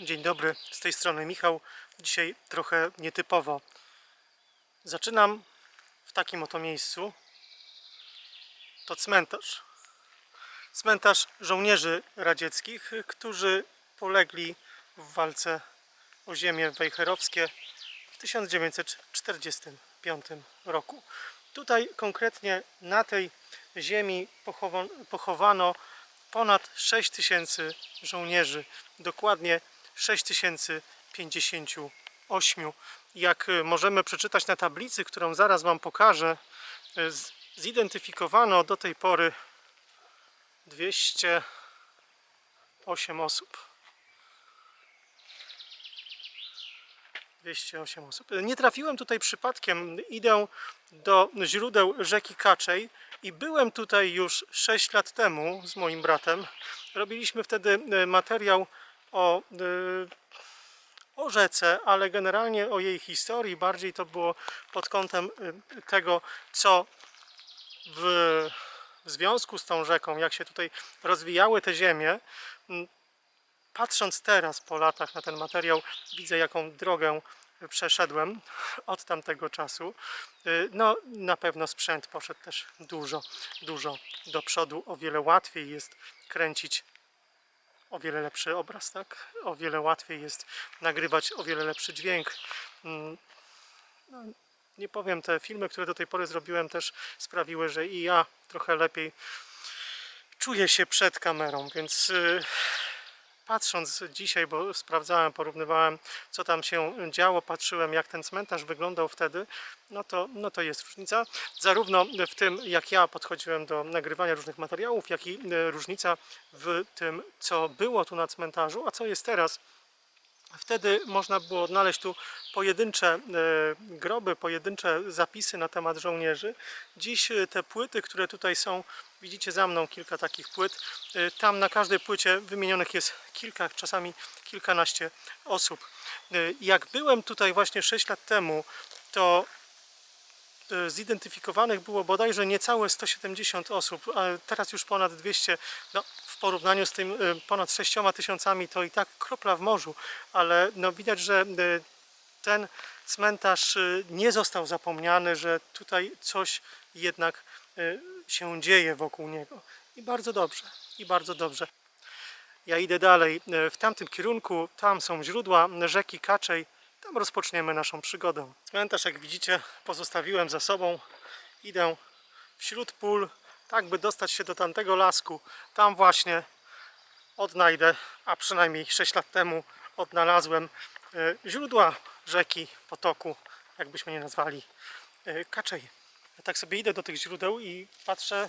Dzień dobry, z tej strony Michał. Dzisiaj trochę nietypowo. Zaczynam w takim oto miejscu. To cmentarz. Cmentarz żołnierzy radzieckich, którzy polegli w walce o ziemię wejherowskie w 1945 roku. Tutaj konkretnie na tej ziemi pochowa- pochowano ponad 6 tysięcy żołnierzy, dokładnie 6058. Jak y, możemy przeczytać na tablicy, którą zaraz Wam pokażę, y, zidentyfikowano do tej pory 208 osób. 208 osób. Nie trafiłem tutaj przypadkiem. Idę do źródeł rzeki Kaczej i byłem tutaj już 6 lat temu z moim bratem. Robiliśmy wtedy e, materiał o, e, o rzece, ale generalnie o jej historii. Bardziej to było pod kątem e, tego, co w, związku z tą rzeką, jak się tutaj rozwijały te ziemie. Patrząc teraz po latach na ten materiał, widzę jaką drogę przeszedłem od tamtego czasu. Y, No, na pewno sprzęt poszedł też dużo, dużo do przodu. O wiele łatwiej jest kręcić o wiele lepszy obraz, tak? O wiele łatwiej jest nagrywać o wiele lepszy dźwięk. Mm, No, nie powiem, te filmy, które do tej pory zrobiłem, też sprawiły, że i ja trochę lepiej czuję się przed kamerą, więc. Patrząc dzisiaj, bo sprawdzałem, porównywałem, co tam się działo, patrzyłem, jak ten cmentarz wyglądał wtedy, no to, no to jest różnica. Zarówno w tym, jak ja podchodziłem do nagrywania różnych materiałów, jak i e, różnica w tym, co było tu na cmentarzu, a co jest teraz. Wtedy można było odnaleźć tu pojedyncze e, groby, pojedyncze zapisy na temat żołnierzy. Dziś e, te płyty, które tutaj są, widzicie za mną kilka takich płyt. e, Tam na każdej płycie wymienionych jest kilka, czasami kilkanaście osób. Jak byłem tutaj właśnie 6 lat temu, to zidentyfikowanych było bodajże niecałe 170 osób, a teraz już ponad 200. No, w porównaniu z tym e, ponad 6 tysiącami to i tak kropla w morzu, ale no, widać, że e, ten cmentarz e, nie został zapomniany, że tutaj coś jednak się dzieje wokół niego. I bardzo dobrze, i bardzo dobrze. Ja idę dalej w tamtym kierunku, tam są źródła rzeki Kaczej, tam rozpoczniemy naszą przygodę. Cmentarz, jak widzicie, pozostawiłem za sobą. Idę wśród pól, tak by dostać się do tamtego lasku. Tam właśnie odnajdę, a przynajmniej 6 lat temu odnalazłem e, źródła rzeki, potoku, jakbyśmy nie nazwali, e, Kaczej. Ja tak sobie idę do tych źródeł i patrzę,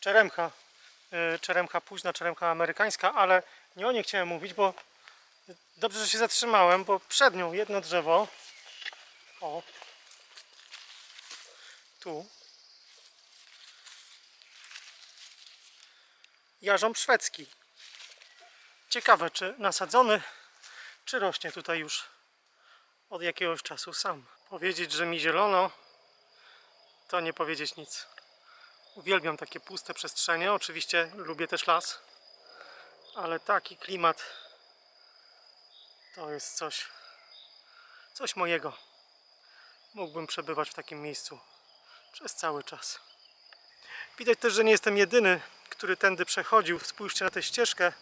czeremcha, e, czeremcha późna, czeremcha amerykańska, ale nie o niej chciałem mówić, bo Dobrze, że się zatrzymałem, bo przed nią jedno drzewo. O. Tu. Jarząb szwedzki. Ciekawe, czy nasadzony, czy rośnie tutaj już od jakiegoś czasu sam. Powiedzieć, że mi zielono, to nie powiedzieć nic. Uwielbiam takie puste przestrzenie. Oczywiście lubię też las, ale taki klimat to jest coś, coś mojego. Mógłbym przebywać w takim miejscu przez cały czas. Widać też, że nie jestem jedyny, który tędy przechodził. Spójrzcie na tę ścieżkę.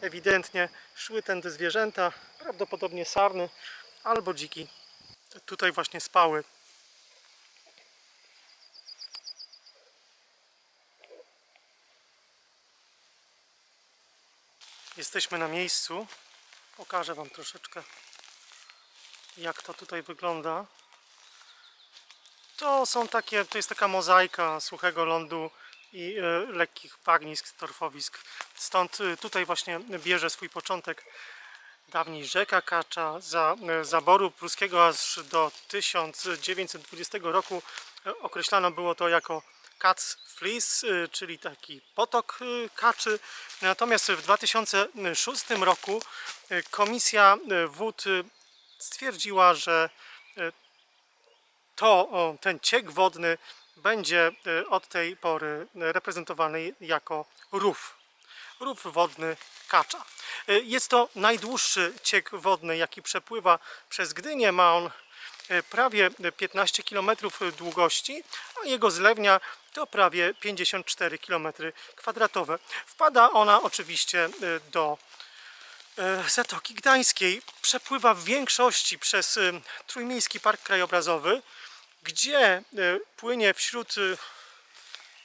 Ewidentnie szły tędy zwierzęta, prawdopodobnie sarny albo dziki. Tutaj właśnie spały. Jesteśmy na miejscu. Pokażę Wam troszeczkę, jak to tutaj wygląda. To są takie, to jest taka mozaika suchego lądu i e, lekkich bagnisk, torfowisk. Stąd e, tutaj właśnie bierze swój początek dawniej rzeka Kacza. Za e, zaboru pruskiego aż do 1920 roku określano było to jako Katz Flis, czyli taki potok kaczy. Natomiast w 2006 roku Komisja Wód stwierdziła, że to ten ciek wodny będzie y, od tej pory reprezentowany jako rów. rów wodny Kacza. E, Jest to najdłuższy ciek wodny, jaki przepływa przez Gdynię. Ma on prawie 15 km długości, a jego zlewnia to prawie 54 km kwadratowe. Wpada ona oczywiście do Zatoki Gdańskiej. Przepływa w większości przez Trójmiejski Park Krajobrazowy, gdzie e, płynie wśród, e,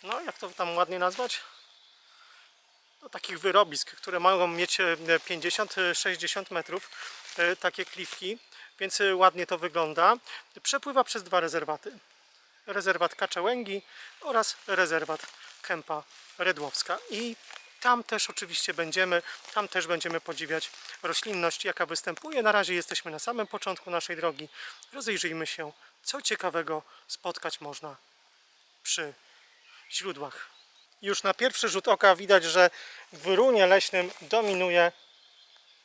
no jak to tam ładnie nazwać? No, takich wyrobisk, które mogą mieć e, 50-60 metrów, e, takie kliwki, więc ładnie to wygląda. Przepływa przez dwa rezerwaty. Rezerwat Kaczełęgi oraz rezerwat Kępa Redłowska. I tam też oczywiście będziemy, tam też będziemy podziwiać roślinność, jaka występuje. Na razie jesteśmy na samym początku naszej drogi. Rozejrzyjmy się, co ciekawego spotkać można przy źródłach. Już na pierwszy rzut oka widać, że w runie leśnym dominuje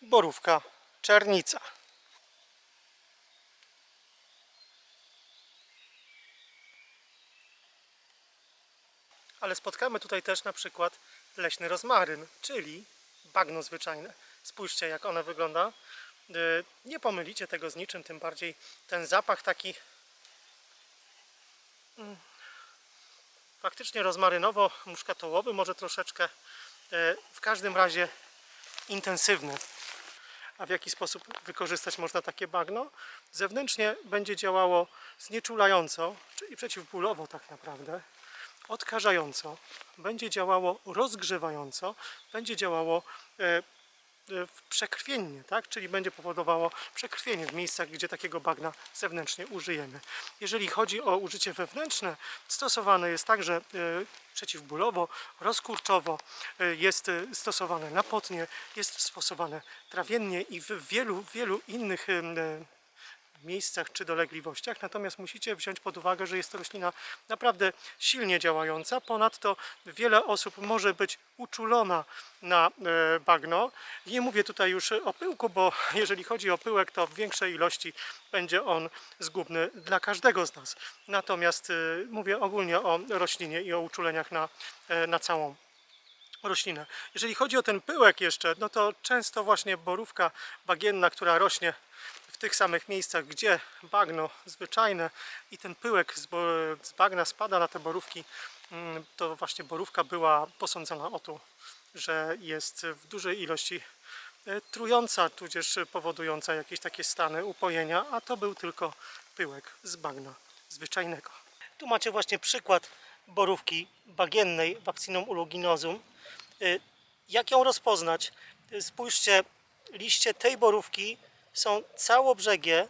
borówka czarnica. Ale spotkamy tutaj też na przykład leśny rozmaryn, czyli bagno zwyczajne. Spójrzcie jak one wygląda. Yy, Nie pomylicie tego z niczym, tym bardziej ten zapach taki mm, faktycznie rozmarynowo-muszkatołowy, może troszeczkę, e, w każdym razie intensywny. A w jaki sposób wykorzystać można takie bagno? Zewnętrznie będzie działało znieczulająco, czyli przeciwbólowo tak naprawdę, odkażająco, będzie działało rozgrzewająco, będzie działało e, e, przekrwiennie, tak? czyli będzie powodowało przekrwienie w miejscach, gdzie takiego bagna zewnętrznie użyjemy. Jeżeli chodzi o użycie wewnętrzne, stosowane jest także e, przeciwbólowo, rozkurczowo, e, jest stosowane na potnie, jest stosowane trawiennie i w wielu, wielu innych miejscach czy dolegliwościach, natomiast musicie wziąć pod uwagę, że jest to roślina naprawdę silnie działająca. Ponadto wiele osób może być uczulona na e, bagno. Nie mówię tutaj już o pyłku, bo jeżeli chodzi o pyłek, to w większej ilości będzie on zgubny dla każdego z nas. Natomiast e, mówię ogólnie o roślinie i o uczuleniach na, e, na całą roślinę. Jeżeli chodzi o ten pyłek jeszcze, no to często właśnie borówka bagienna, która rośnie tych samych miejscach, gdzie bagno zwyczajne i ten pyłek z, z bagna spada na te borówki, mm, to właśnie borówka była posądzona o to, że jest w dużej ilości e, trująca, tudzież powodująca jakieś takie stany upojenia, a to był tylko pyłek z bagna zwyczajnego. Tu macie właśnie przykład borówki bagiennej Vaccinum uluginosum. Y, Jak ją rozpoznać? Y, Spójrzcie, liście tej borówki są całobrzegie,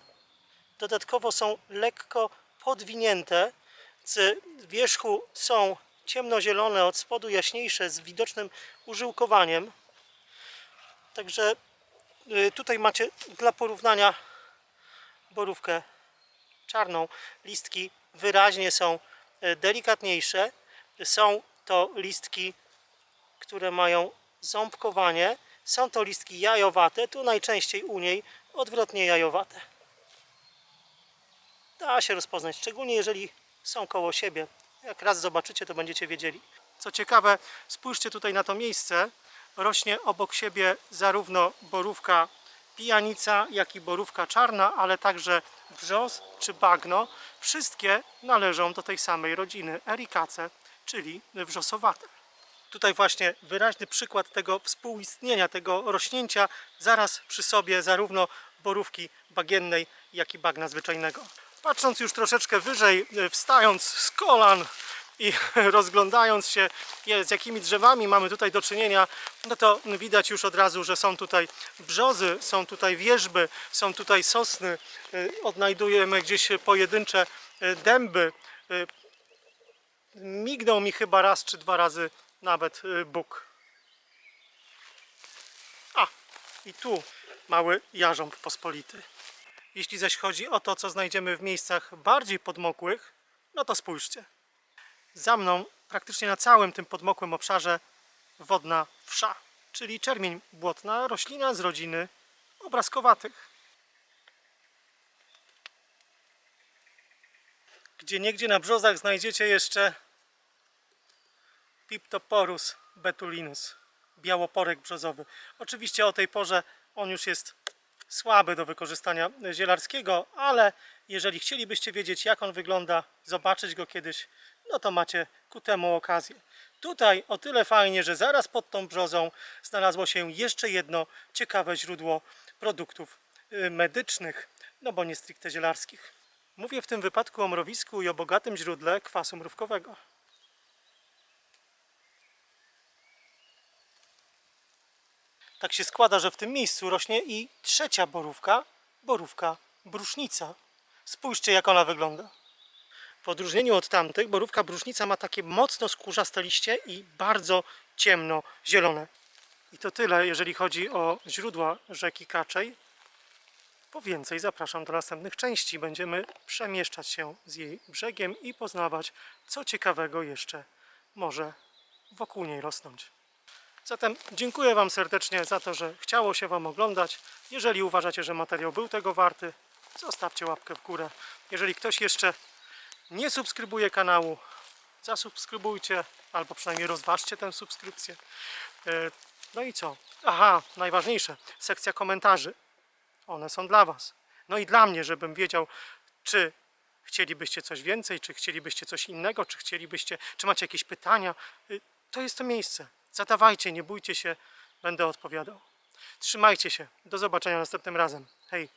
dodatkowo są lekko podwinięte, z wierzchu są ciemnozielone, od spodu jaśniejsze z widocznym użyłkowaniem. Także y, tutaj macie dla porównania borówkę czarną. Listki wyraźnie są e, delikatniejsze. Są to listki, które mają ząbkowanie. Są to listki jajowate, tu najczęściej u niej odwrotnie jajowate. Da się rozpoznać, szczególnie jeżeli są koło siebie. Jak raz zobaczycie, to będziecie wiedzieli. Co ciekawe, spójrzcie tutaj na to miejsce. Rośnie obok siebie zarówno borówka pijanica, jak i borówka czarna, ale także brzos czy bagno. Wszystkie należą do tej samej rodziny Erikace, czyli wrzosowate. Tutaj właśnie wyraźny przykład tego współistnienia, tego rośnięcia zaraz przy sobie zarówno borówki bagiennej, jak i bagna zwyczajnego. Patrząc już troszeczkę wyżej, e, wstając z kolan i rozglądając się, z jakimi drzewami mamy tutaj do czynienia, no to widać już od razu, że są tutaj brzozy, są tutaj wierzby, są tutaj sosny, e, odnajdujemy gdzieś pojedyncze e, dęby. Mignął mi chyba raz czy dwa razy nawet y, Bóg. A, i tu mały jarząb pospolity. Jeśli zaś chodzi o to, co znajdziemy w miejscach bardziej podmokłych, no to spójrzcie. Za mną, praktycznie na całym tym podmokłym obszarze, wodna wsza, czyli czermień błotna, roślina z rodziny obrazkowatych. Gdzie niegdzie na brzozach znajdziecie jeszcze Piptoporus betulinus, białoporek brzozowy. Oczywiście o tej porze on już jest słaby do wykorzystania zielarskiego, ale jeżeli chcielibyście wiedzieć jak on wygląda, zobaczyć go kiedyś, no to macie ku temu okazję. Tutaj o tyle fajnie, że zaraz pod tą brzozą znalazło się jeszcze jedno ciekawe źródło produktów y, medycznych, no bo nie stricte zielarskich. Mówię w tym wypadku o mrowisku i o bogatym źródle kwasu mrówkowego. Tak się składa, że w tym miejscu rośnie i trzecia borówka, borówka brusznica. Spójrzcie jak ona wygląda. W odróżnieniu od tamtych, borówka brusznica ma takie mocno skórzaste liście i bardzo ciemno zielone. I to tyle, jeżeli chodzi o źródła rzeki Kaczej. Po więcej zapraszam do następnych części. Będziemy przemieszczać się z jej brzegiem i poznawać, co ciekawego jeszcze może wokół niej rosnąć. Zatem dziękuję Wam serdecznie za to, że chciało się Wam oglądać. Jeżeli uważacie, że materiał był tego warty, zostawcie łapkę w górę. Jeżeli ktoś jeszcze nie subskrybuje kanału, zasubskrybujcie albo przynajmniej rozważcie tę subskrypcję. E, No i co? Aha, najważniejsze, sekcja komentarzy. One są dla Was. No i dla mnie, żebym wiedział, czy chcielibyście coś więcej, czy chcielibyście coś innego, czy chcielibyście, czy macie jakieś pytania. Y, To jest to miejsce. Zadawajcie, nie bójcie się, będę odpowiadał. Trzymajcie się. Do zobaczenia następnym razem. Hej.